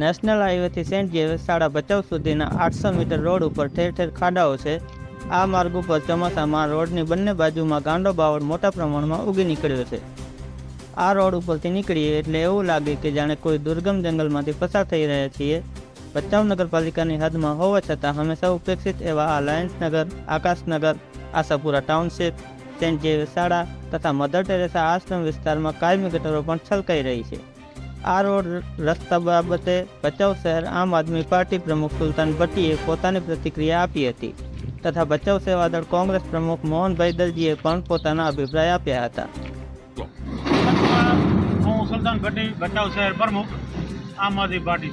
National હાઈવેથી Saint જેવિસ શાળા ભચાઉ સુધીના આઠસો મીટર રોડ ઉપર ઠેર ઠેર ખાડાઓ છે. આ માર્ગ ઉપર ચોમાસામાં રોડની બંને બાજુમાં ગાંડો બાવળ મોટા પ્રમાણમાં ઉગી નીકળ્યો છે. આ રોડ ઉપરથી નીકળીએ એટલે એવું લાગે કે જાણે કોઈ દુર્ગમ જંગલમાંથી પસાર થઈ રહ્યા છીએ. ભચાઉ નગરપાલિકાની હદમાં હોવા છતાં હંમેશા ઉપેક્ષિત એવા આ લાયન્સનગર આકાશનગર આશાપુરા ટાઉનશીપ, સેન્ટ જેવિસ શાળા તથા મધર ટેરેસા આશ્રમ વિસ્તારમાં કાયમી ગટરો પણ છલકાઈ રહી છે. આ રોડ રસ્તા બાબતે ભચાઉ શહેર આમ આદમી પાર્ટી પ્રમુખ સુલતાન ભટ્ટીએ પોતાની પ્રતિક્રિયા આપી હતી તથા ભચાઉ સેવાદળ કોંગ્રેસ પ્રમુખ મોહનભાઈ દલજીએ પણ પોતાના અભિપ્રાય આપ્યા હતા. હું સુલતાન ભટ્ટી, ભચાઉ શહેર પ્રમુખ, આમ આદમી પાર્ટી.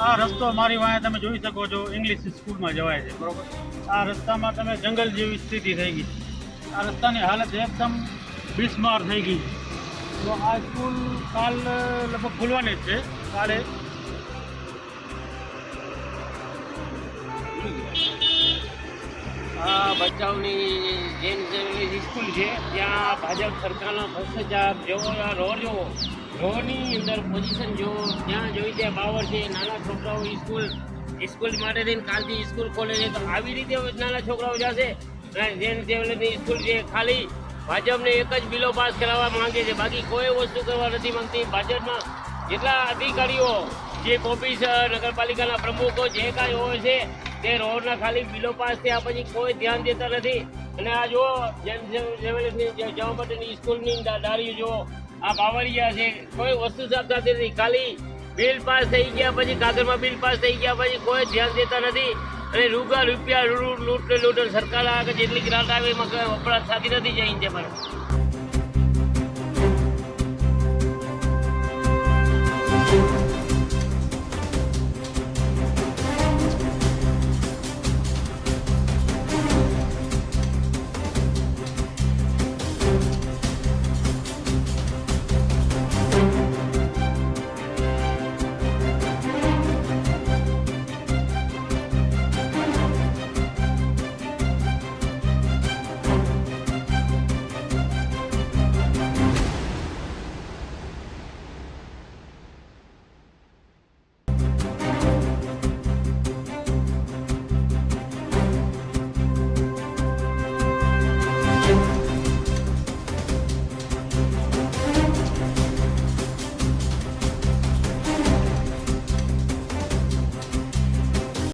આ રસ્તો મારી વાંહે તમે જોઈ શકો છો, ઇંગ્લિશ સ્કૂલમાં જવાય છે, બરોબર? આ રસ્તામાં તમે જંગલ જેવી સ્થિતિ થઈ ગઈ. આ રસ્તાની હાલત એકદમ બિસ્માર થઈ ગઈ. તો આ સ્કૂલ કાલ લગભગ ખુલવાની જ છે, કાલે. આ ભચાઉની જૈન સેવની સ્કૂલ છે, ત્યાં ભાજપ સરકારના ભ્રષ્ટાચાર જેવો આ રોડ જોવો રોડની અંદર પોઝિશન જોવો, ત્યાં જોઈ ત્યાં પાવર છે, નાના છોકરાઓ સ્કૂલ સ્કૂલ માટે થઈને કાલથી સ્કૂલ ખોલે છે. તો આવી રીતે નાના છોકરાઓ જશે. જૈન સેવની સ્કૂલ છે ખાલી. ભાજપને એક જ બિલો પાસ કરાવવા માંગે છે. બાકી કોઈ વસ્તુ કરવા નથી માંગતી. ભાજપમાં જેટલા અધિકારીઓ, જે ઓફિસર, નગરપાલિકાના પ્રમુખો, જે કાંઈ હોય છે, તે રોડના ખાલી બિલો પાસ થયા પછી કોઈ ધ્યાન દેતા નથી. અને આ જુઓ જવા માટેની સ્કૂલની દારીઓ જો આ બાવળિયા છે. કોઈ વસ્તુ સાફ નથી. ખાલી બિલ પાસ થઈ ગયા પછી, કાગળમાં બિલ પાસ થઈ ગયા પછી કોઈ ધ્યાન દેતા નથી. અને રૂગા, રૂપિયા લૂંટ લૂંટ, સરકાર આગળ જેટલી ગ્રાન્ટ આવે એમાં વપરાશ થતી નથી જઈને તે પણ